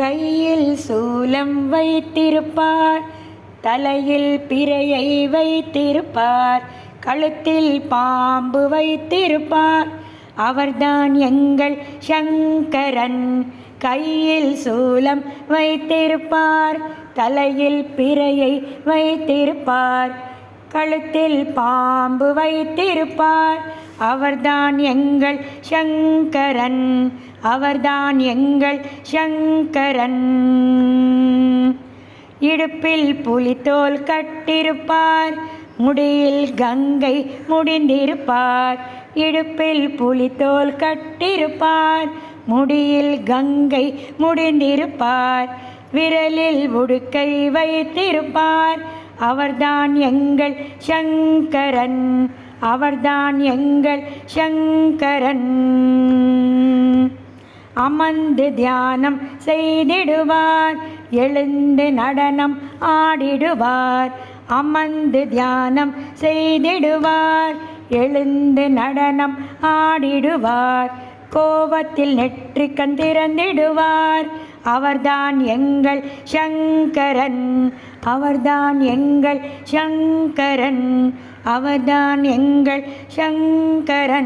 கையில் சூலம் வைத்திருப்பார் தலையில் பிறையை வைத்திருப்பார் கழுத்தில் பாம்பு வைத்திருப்பார். அவர்தான் எங்கள் சங்கரன். கையில் சூலம் வைத்திருப்பார் தலையில் பிறையை வைத்திருப்பார் கழுத்தில் பாம்பு வைத்திருப்பார். அவர்தான் எங்கள் சங்கரன். அவர்தான் எங்கள் சங்கரன். இடுப்பில் புலித்தோல் கட்டிருப்பார் முடியில் கங்கை முடிந்திருப்பார். இடுப்பில் புலித்தோல் கட்டிருப்பார் முடியில் கங்கை முடிந்திருப்பார். விரலில் உடுக்கை வைத்திருப்பார் அவர்தான் எங்கள் சங்கரன். அவர்தான் எங்கள் சங்கரன். அமர்ந்து தியானம் செய்திடுவார். எழுந்து நடனம் ஆடிடுவார். அமர்ந்து தியானம் செய்திடுவார். எழுந்து நடனம் ஆடிடுவார். கோபத்தில் நெற்றிக்கண் திறந்திடுவார். அவர்தான் எங்கள் சங்கரன். அவர்தான் எங்கள் சங்கரன். அவர்தான் எங்கள் சங்கரன்.